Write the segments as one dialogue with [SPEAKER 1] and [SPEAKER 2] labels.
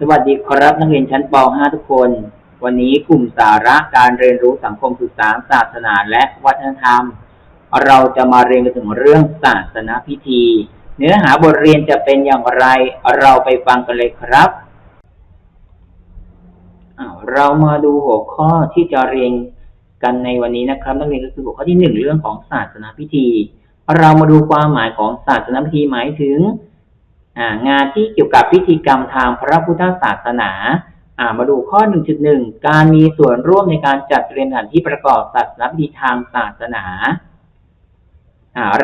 [SPEAKER 1] สวัสดีครับนักเรียนชั้นป .5 ทุกคน วันนี้กลุ่มสาระการเรียนรู้สังคมศึกษาศาสนาและวัฒนธรรม เราจะมาเรียนกันถึงเรื่องศาสนาพิธี เนื้อหาบทเรียนจะเป็นอย่างไร เราไปฟังกันเลยครับเรามาดูหัวข้อที่จะเรียนกันในวันนี้นะครับ นักเรียนก็คือหัวข้อที่หนึ่งเรื่องของศาสนาพิธี เรามาดูความหมายของศาสนาพิธีหมายถึง งานที่เกี่ยวกับพิธีกรรมทางพระพุทธศาสนามาดูข้อ 1.1 การมีส่วนร่วมในการจัดเตรียมสถานที่ประกอบศาสนพิธีทางศาสนา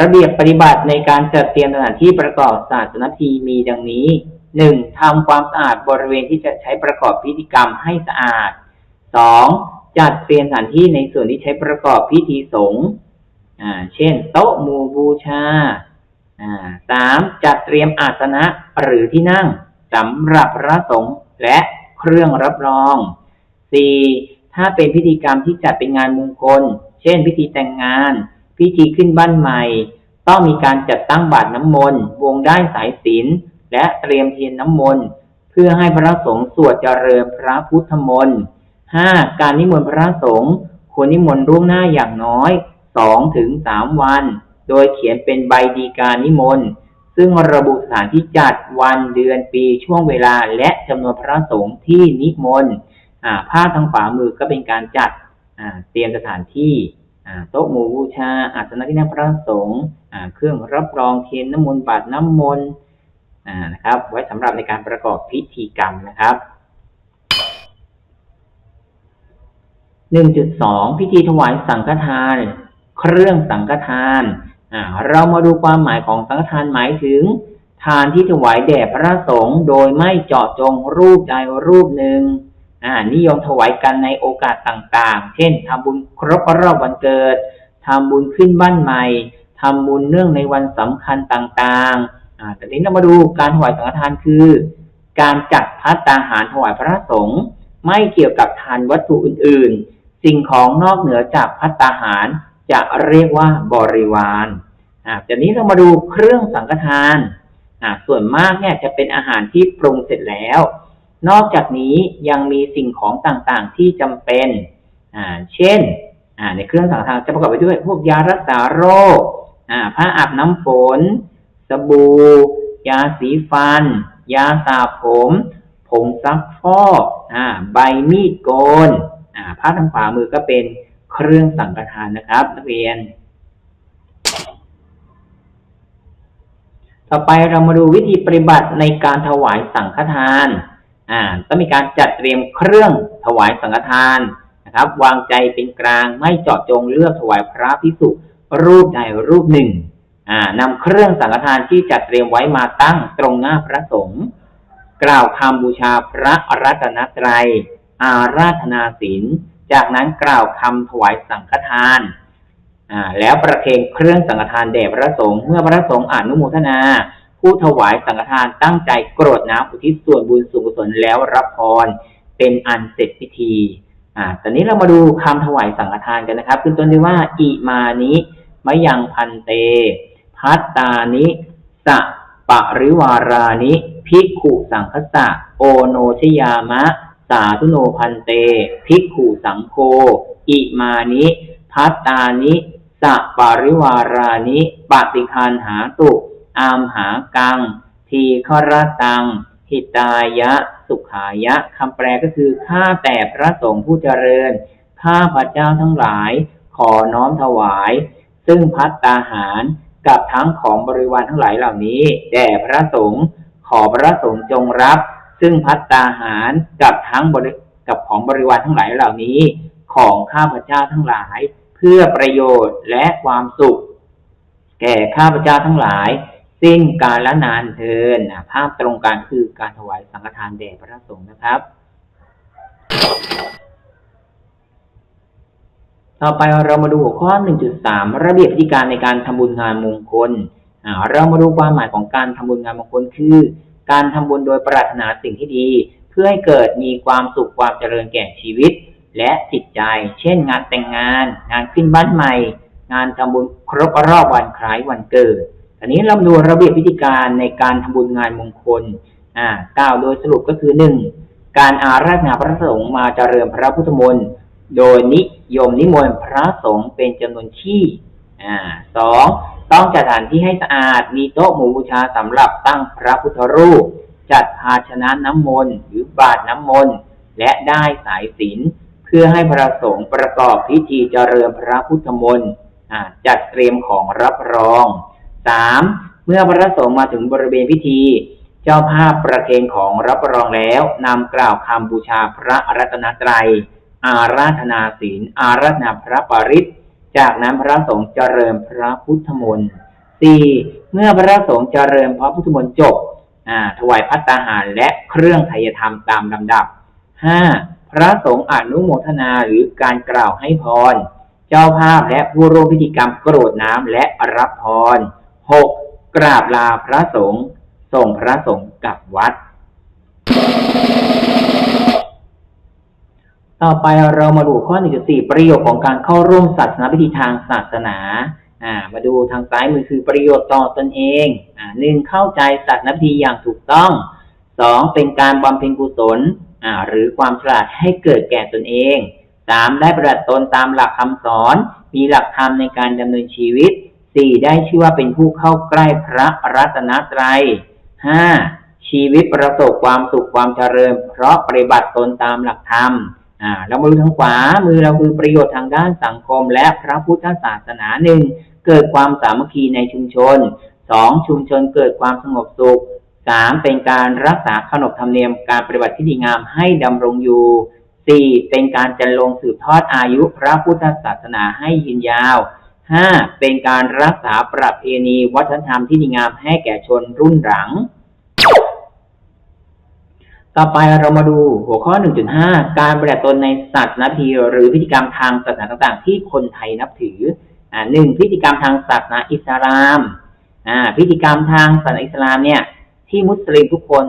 [SPEAKER 1] ระเบียบปฏิบัติในการจัดเตรียมสถานที่ประกอบศาสนพิธีมีดังนี้ 1. ทำความสะอาดบริเวณที่จะใช้ประกอบพิธีกรรมให้สะอาด 2. จัดเตรียมสถานที่ในส่วนที่ใช้ประกอบพิธีสงฆ์เช่น โต๊ะหมู่บูชา สามจัดเตรียมอาสนะหรือที่นั่งสำหรับพระสงฆ์และเครื่องรับรองสี่ถ้าเป็นพิธีกรรมที่จัดเป็นงานมงคล เช่น พิธีแต่งงาน พิธีขึ้นบ้านใหม่ ต้องมีการจัดตั้งบาตรน้ำมนต์ วงได้สายศีลและเตรียมเทียนน้ำมนต์ เพื่อให้พระสงฆ์สวดเจริญพระพุทธมนต์ห้าการนิมนต์พระสงฆ์ควรนิมนต์ร่วงหน้าอย่างน้อยสองถึงสามวัน โดยเขียนเป็นใบดีการนิมนต์ ซึ่งระบุสถานที่จัดวันเดือนปีช่วงเวลาและจำนวนพระสงฆ์ที่นิมนต์ภาพทางขวามือก็เป็นการจัดเตรียมสถานที่โต๊ะหมู่บูชาอาสนะที่นั่งพระสงฆ์เครื่องรับรองเทียนน้ำมนต์บาตรน้ำมนต์นะครับ ไว้สำหรับในการประกอบพิธีกรรมนะครับ1.2 พิธีถวายสังฆทาน เครื่องสังฆทาน เรามาดูความหมายของสังฆทานหมายถึง ทานที่ถวายแด่พระสงฆ์โดยไม่เจาะจงรูปใดรูปหนึ่งนิยมถวายกันในโอกาสต่างๆ เช่นทำบุญครบรอบวันเกิดทำบุญขึ้นบ้านใหม่ทำบุญเนื่องในวันสำคัญต่างๆแต่นี้เรามาดูการถวายสังฆทานคือ การจัดพัตตาหารถวายพระสงฆ์ไม่เกี่ยวกับทานวัตถุอื่นๆ สิ่งของนอกเหนือจากพัตตาหาร จะเรียกว่าบริวารอ่าจากนี้เรามาดูเครื่องสังฆทานอ่าส่วนมากเนี่ยจะเป็นอาหารที่ปรุงเสร็จแล้ว นอกจากนี้ยังมีสิ่งของต่างๆที่จำเป็นอ่าเช่นอ่าในเครื่องสังฆทานจะประกอบไปด้วยพวกยารักษาโรคอ่าผ้าอาบน้ำฝน สบู่ ยาสีฟัน ยาสระผมผงซักฟอกอ่าใบมีดโกนอ่าผ้าทางขวามือก็เป็น เครื่องสังฆทานนะครับนักเรียน ต่อไปเรามาดูวิธีปฏิบัติในการถวายสังฆทาน อ่าต้องมีการจัดเตรียมเครื่องถวายสังฆทานนะครับ วางใจเป็นกลางไม่เจาะจงเลือกถวายพระพิสุรูปใดรูปหนึ่งอ่านำเครื่องสังฆทานที่จัดเตรียมไว้มาตั้งตรงหน้าพระสงฆ์กล่าวคำบูชาพระรัตนตรัย อาราธนาศีล จากนั้นกล่าวคำถวายสังฆทานอ่าแล้วประเคนเครื่องสังฆทานแด่พระสงฆ์เมื่อพระสงฆ์อนุโมทนา ผู้ถวายสังฆทานตั้งใจกรดน้ำอุทิศส่วนบุญสุขสนแล้วรับพรเป็นอันเสร็จพิธีอ่าตอนนี้เรามาดูคำถวายสังฆทานกันนะครับขึ้นต้นด้วยว่าอิมานิมยังพันเต พัตตานิสะปะริวารานิภิกขุสังคสะโอโนชยามะ สาธุโนพันเต ภิกขุสังโฆอิมานิพัตตานิสะปาริวารานิปฏิคานหาตุ อามหากัง ทีฆรตัง หิตายะ สุขายะคำแปลก็คือข้าแต่พระสงฆ์ผู้เจริญ ข้าพระเจ้าทั้งหลาย ขอน้อมถวาย ซึ่งพัตตาหารกับทั้งของบริวารทั้งหลายเหล่านี้แด่พระสงฆ์ขอพระสงฆ์จงรับ ซึ่งพัตตาหารกับทั้งบริกับของบริวารทั้งหลายเหล่านี้ ของข้าพเจ้าทั้งหลาย เพื่อประโยชน์และความสุข แก่ข้าพเจ้าทั้งหลาย สิ้นการละนานเทินภาพตรงกันคือการถวายสังฆทานแด่พระสงฆ์นะครับ ต่อไปเรามาดูหัวข้อ 1.3 ระเบียบวิธีการในการทำบุญงานมงคลเรามาดูความหมายของการทำบุญงานมงคลคือ การทำบุญโดยปรารถนาสิ่งที่ดี เพื่อให้เกิดมีความสุขความเจริญแก่ชีวิต และจิตใจ เช่น งานแต่งงาน งานขึ้นบ้านใหม่ งานทำบุญครบรอบวันคล้ายวันเกิดอันนี้เราดูระเบียบวิธีการในการทำบุญงานมงคลอ่ากล่าวโดยสรุปก็คือหนึ่งการอาราธนาพระสงฆ์มาเจริญพระพุทธมนต์โดยนิยมนิมนต์พระสงฆ์เป็นจำนวนที่อ่าสอง ต้องจัดสถานที่ให้สะอาด มีโต๊ะหมู่บูชาสำหรับตั้งพระพุทธรูป จัดภาชนะน้ำมนต์หรือบาตรน้ำมนต์และได้สายศีลเพื่อให้พระสงฆ์ประกอบพิธีเจริญพระพุทธมนต์จัดเตรียมของรับรองสามเมื่อพระสงฆ์มาถึงบริเวณพิธี เจ้าภาพประเคนของรับรองแล้วนำกล่าวคำบูชาพระรัตนตรัย อาราธนาศีลอาราธนาพระปริตร จากนั้นพระสงฆ์เจริญพระพุทธมนต์สี่เมื่อพระสงฆ์เจริญพระพุทธมนต์จบอ่าถวายพัตตาหารและเครื่องไทยธรรมตามลำดับห้าพระสงฆ์อนุโมทนาหรือการกล่าวให้พร เจ้าภาพและผู้ร่วมพิธีกรรมกรวดน้ำและรับพรหกกราบลาพระสงฆ์ส่งพระสงฆ์กลับวัด ต่อไปเรามาดูข้อ 1.4 ประโยชน์ของการเข้าร่วมศาสนาพิธีทางศาสนาอ่ามาดูทางซ้ายมือคือประโยชน์ต่อตนเองอ่าหนึ่งเข้าใจศาสนาพิธีอย่างถูกต้องสองเป็นการบำเพ็ญกุศลอ่าหรือความฉลาดให้เกิดแก่ตนเองสามได้ประดับตนตามหลักคำสอน มีหลักธรรมในการดำเนินชีวิตสี่ได้ชื่อว่าเป็นผู้เข้าใกล้พระรัตนตรัยห้าชีวิตประสบความสุขความเจริญ เพราะปฏิบัติตนตามหลักธรรม อ่าเรามาดูทางขวา มือเราคือประโยชน์ทางด้านสังคม และพระพุทธศาสนาหนึ่งเกิดความสามัคคีในชุมชนสองชุมชนเกิดความสงบสุขสามเป็นการรักษาขนบธรรมเนียมการปฏิบัติที่ดีงามให้ดำรงอยู่สี่เป็นการจันลงสืบทอดอายุพระพุทธศาสนาให้ยืนยาวห้าเป็นการรักษาประเพณีวัฒนธรรมที่ดีงามให้แก่ชนรุ่นหลัง ต่อไปเรามาดูหัวข้อ 1.5 การปฏิบัติตนในศาสนาพิธีหรือพิธีกรรมทางศาสนาต่างๆ ที่คนไทยนับถืออ่าหนึ่งพิธีกรรมทางศาสนาอิสลามอ่าพิธีกรรมทางศาสนาอิสลามเนี่ย ที่มุสลิมทุกคน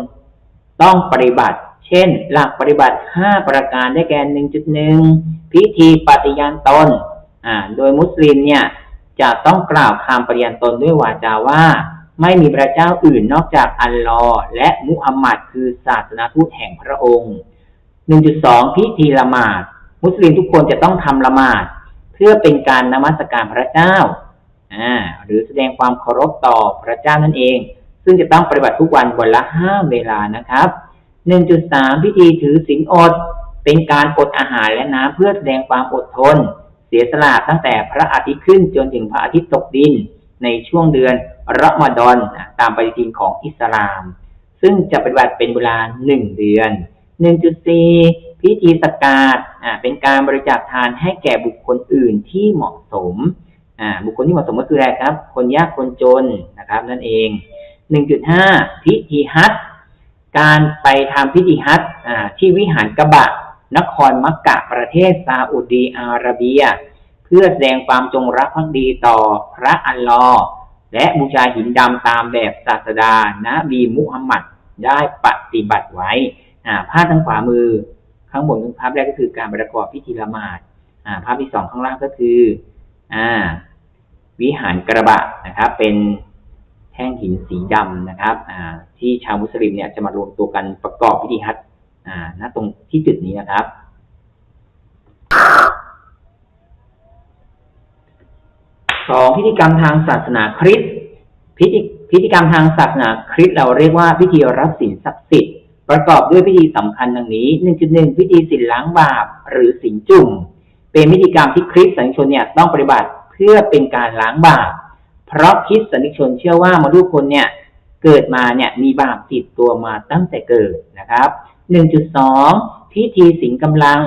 [SPEAKER 1] ต้องปฏิบัติ เช่น หลักปฏิบัติ 5 ประการได้แก่ 1.1 พิธีปฏิญาณตนอ่าโดยมุสลิมเนี่ยจะต้องกล่าวคำปฏิญาณตนด้วยวาจาว่า ไม่มีพระเจ้าอื่นนอกจากอัลลอฮ์และมุฮัมมัดคือศาสนาทูตแห่งพระองค์ 1.2 พิธีละหมาด มุสลิมทุกคนจะต้องทำละหมาด เพื่อเป็นการนมัสการพระเจ้าอ่าหรือแสดงความเคารพต่อพระเจ้านั่นเอง ซึ่งจะต้องปฏิบัติทุกวันวันละห้าเวลานะครับ 1.3 พิธีถือศีลอด เป็นการอดอาหารและน้ำเพื่อแสดงความอดทน เสียสละตั้งแต่พระอาทิตย์ขึ้นจนถึงพระอาทิตย์ตกดินในช่วงเดือน รอมฎอนตามปฏิทินของอิสลาม ซึ่งจะปฏิบัติเป็นเวลา1เดือน 1.4 พิธีสกาดเป็นการบริจาคทานให้แก่บุคคลอื่นที่เหมาะสม บุคคลที่เหมาะสมก็คืออะไรครับ คนยากคนจนนะครับนั่นเอง 1.5 พิธีฮัจญ์การไปทำพิธีฮัจญ์อ่าที่วิหารกะบะ นครมักกะประเทศซาอุดีอาระเบีย เพื่อแสดงความจงรักภักดีต่อพระอัลลอฮ์ และบูชาหินดำตามแบบศาสดานะบีมุฮัมมัดได้ปฏิบัติไว้ภาพทางขวามือข้างบนภาพแรกก็คือการประกอบพิธีละหมาดภาพที่สองข้างล่างก็คืออวิหารกระบะนะครับ เป็นแท่งหินสีดำนะครับที่ชาวมุสลิมเนี่ยจะมารวมตัวกันประกอบพิธีฮัจญ์อ่าณตรงที่จุดนี้นะครับ สองพิธีกรรมทางศาสนาคริสต์พิธีพิธีกรรมทางศาสนาคริสต์เราเรียกว่าพิธีรับศีลศักดิ์สิทธิ์ประกอบด้วยพิธีสำคัญดังนี้ 1.1 พิธีศีลล้างบาปหรือศีลจุ่ม เป็นพิธีกรรมที่คริสต์สันนิชนเนี่ยต้องปฏิบัติเพื่อเป็นการล้างบาปเพราะคริสต์สันนิชนเชื่อว่ามนุษย์คนเนี่ยเกิดมาเนี่ยมีบาปติดตัวมาตั้งแต่เกิดนะครับ 1.2 พิธีสิงกำลัง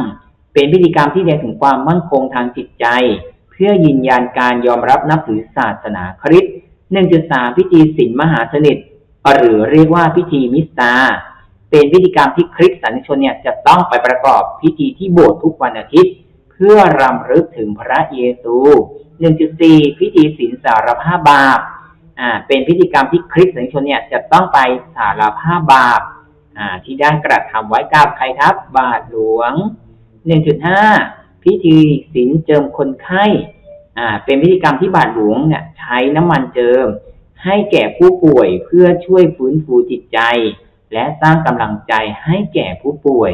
[SPEAKER 1] เป็นพิธีกรรมที่แสดงถึงความมั่นคงทางจิตใจ เพื่อยืนยันการยอมรับนับถือศาสนาคริสต์ 1.3 พิธีศีลมหาสนิท หรือเรียกว่าพิธีมิสตา เป็นพิธีกรรมที่คริสต์สันนิชนเนี่ยจะต้องไปประกอบพิธีที่โบสถ์ทุกวันอาทิตย์ เพื่อรำลึกถึงพระเยซู 1.4 พิธีศีลสารภาพบาปอ่าเป็นพิธีกรรมที่คริสต์สันนิชนเนี่ยจะต้องไปสารภาพบาปอ่าที่ได้กระทำไว้กับใครครับ บาทหลวง 1.5 พิธีศีลเจิมคนไข้อ่าเป็นพิธีกรรมที่บาทหลวงเนี่ยใช้น้ำมันเจิม ให้แก่ผู้ป่วยเพื่อช่วยฟื้นฟูจิตใจ และสร้างกำลังใจให้แก่ผู้ป่วย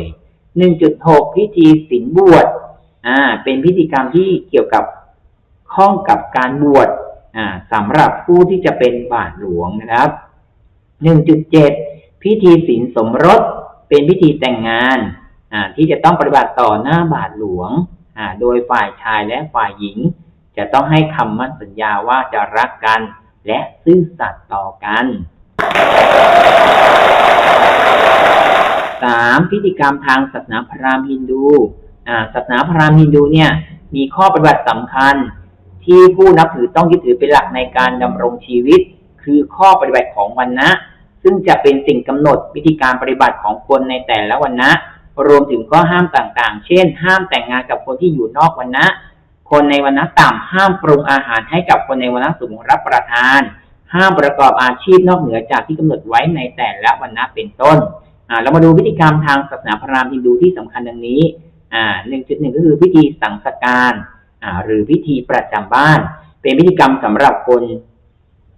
[SPEAKER 1] 1.6 พิธีศีลบวชอ่าเป็นพิธีกรรมที่เกี่ยวกับข้องกับการบวชอ่าสำหรับผู้ที่จะเป็นบาทหลวงนะครับ 1.7 พิธีศีลสมรสเป็นพิธีแต่งงานอ่าที่จะต้องปฏิบัติต่อหน้าบาทหลวง โดยฝ่ายชายและฝ่ายหญิง จะต้องให้คำมั่นสัญญาว่าจะรักกัน และซื่อสัตย์ต่อกันสามพิธีกรรมทางศาสนาพราหมณ์ฮินดูอ่าศาสนาพราหมณ์ฮินดูเนี่ยมีข้อปฏิบัติสำคัญ ที่ผู้นับถือต้องยึดถือเป็นหลักในการดำรงชีวิต คือข้อปฏิบัติของวันนะ ซึ่งจะเป็นสิ่งกำหนดวิธีการปฏิบัติของคนในแต่ละวันนะ รวมถึงข้อห้ามต่างๆ เช่น ห้ามแต่งงานกับคนที่อยู่นอกวันนะคนในวันนะต่ำห้ามปรุงอาหารให้กับคนในวันนะสูงรับประทาน ห้ามประกอบอาชีพนอกเหนือจากที่กำหนดไว้ในแต่ละวันนะเป็นต้นอ่าเรามาดูพิธีกรรมทางศาสนาพราหมณ์ฮินดูที่สำคัญดังนี้อ่าหนึ่งจุดหนึ่งก็คือพิธีสังสการอ่าหรือพิธีประจำบ้าน เป็นพิธีกรรมสำหรับคน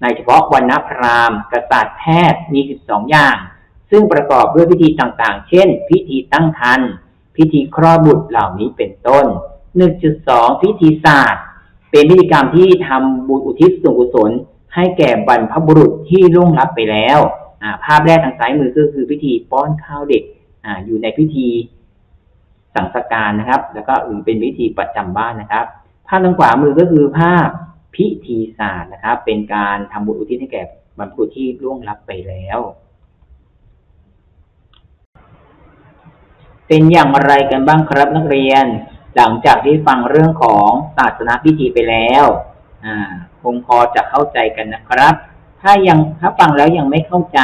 [SPEAKER 1] ในเฉพาะวันนะพราหมณ์กษัตริย์แพทย์มี 12 อย่าง ซึ่งประกอบด้วยพิธีต่างๆ เช่น พิธีตั้งครรภ์พิธีคลอดบุตรเหล่านี้เป็นต้น 1.2 พิธีศาสตร์ เป็นพิธีกรรมที่ทำบุญอุทิศส่วนกุศล ให้แก่บรรพบุรุษที่ล่วงลับไปแล้วภาพแรกทางซ้ายมือก็คือพิธีป้อนข้าวเด็กออยู่ในพิธีสังสการนะครับ แล้วก็หรือเป็นพิธีประจำบ้านนะครับ ภาพทางขวามือก็คือภาพพิธีศาสตร์นะครับ เป็นการทำบุญอุทิศให้แก่บรรพบุรุษที่ล่วงลับไปแล้ว เป็นอย่างไรกันบ้างครับนักเรียน หลังจากที่ฟังเรื่องของศาสนาพิธีไปแล้วคงพอจะเข้าใจกันนะครับ ถ้ายังถ้าฟังแล้วยังไม่เข้าใจ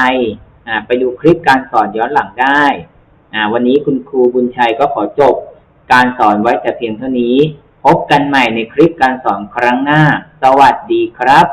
[SPEAKER 1] าไปดูคลิปการสอนย้อนหลังได้วันนี้คุณครูบุญชัยก็ขอจบ การสอนไว้แต่เพียงเท่านี้ พบกันใหม่ในคลิปการสอนครั้งหน้า สวัสดีครับ